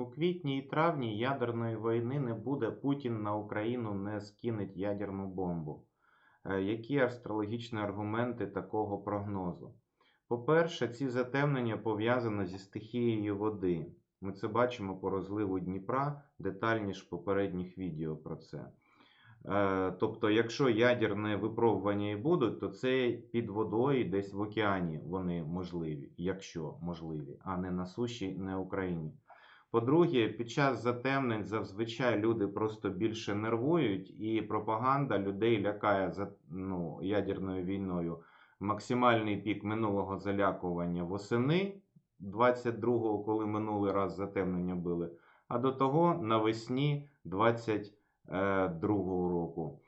У квітні і травні ядерної війни не буде. Путін на Україну не скинеть ядерну бомбу. Е, Які астрологічні аргументи такого прогнозу? По-перше, ці затемнення пов'язані зі стихією води. Ми це бачимо по розливу Дніпра, детальніше в попередніх відео про це. Е, Тобто, якщо ядерні випробування і будуть, то це під водою десь в океані вони можливі, якщо можливі, а не на суші, не Україні. По-друге, під час затемнень зазвичай люди просто більше нервують, і пропаганда людей лякає за, ну, ядерною війною. Максимальний пік минулого залякування восени 22-го, коли минулий раз затемнення були, а до того навесні 22-го року,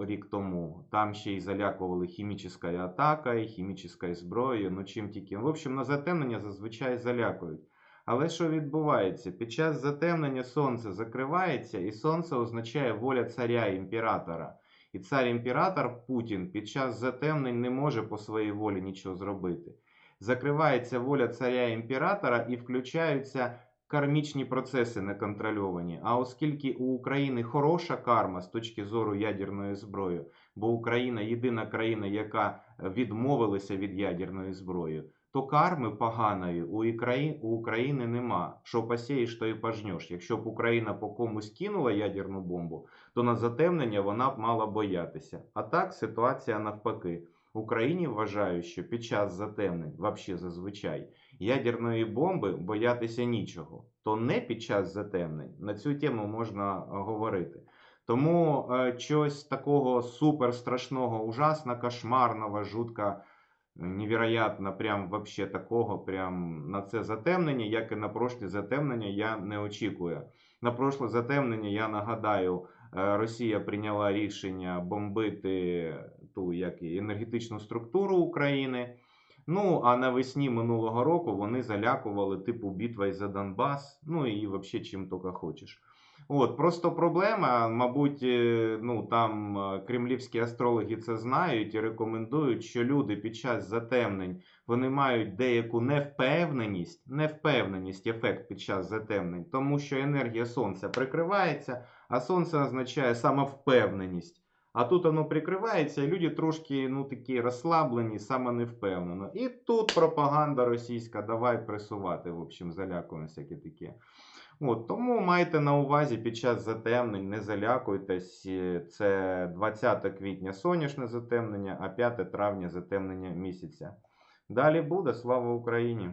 рік тому. Там ще й залякували хімічною атакою, хімічною зброєю, ну чим тільки. В общем, на затемнення зазвичай залякують. Але що відбувається? Під час затемнення сонце закривається, і сонце означає воля царя імператора. І цар імператор Путін під час затемнень не може по своїй волі нічого зробити. Закривається воля царя імператора і включаються кармічні процеси неконтрольовані. А оскільки у України хороша карма з точки зору ядерної зброї, бо Україна єдина країна, яка відмовилася від ядерної зброї, то карми поганої у Украї- у України нема. Що посієш, то і пожнеш. Якщо б Україна по комусь кинула ядерну бомбу, то на затемнення вона б мала боятися. А так ситуація навпаки. Україні вважають, що під час затемнень, взагалі зазвичай, ядерної бомби боятися нічого. То не під час затемнень на цю тему можна говорити. Тому е, чогось такого супер страшного, ужасно, кошмарного, жутко, невероятно, прям вообще такого, прям на це затемнення, як і на прошлі затемнення, я не очікую. На прошле затемнення, я нагадаю, е, Росія прийняла рішення бомбити ту як і енергетичну структуру України. Ну, а навесні минулого року вони залякували типу битвою за Донбас, ну і взагалі чим тільки хочеш. От, просто проблема, мабуть, е, ну там е, кремлівські астрологи це знають і рекомендують, що люди під час затемнень вони мають деяку невпевненість, невпевненість, ефект під час затемнень, тому що енергія сонця прикривається, а сонце означає самовпевненість. А тут воно прикривається, і люди трошки ну, такі розслаблені, самоневпевнено. І тут пропаганда російська, давай пресувати, в общем, залякуємо всяке таке. От, тому майте на увазі під час затемнень, не залякуйтесь. е, Це 20 квітня сонячне затемнення, а 5 травня затемнення місяця. Далі буде. Слава Україні!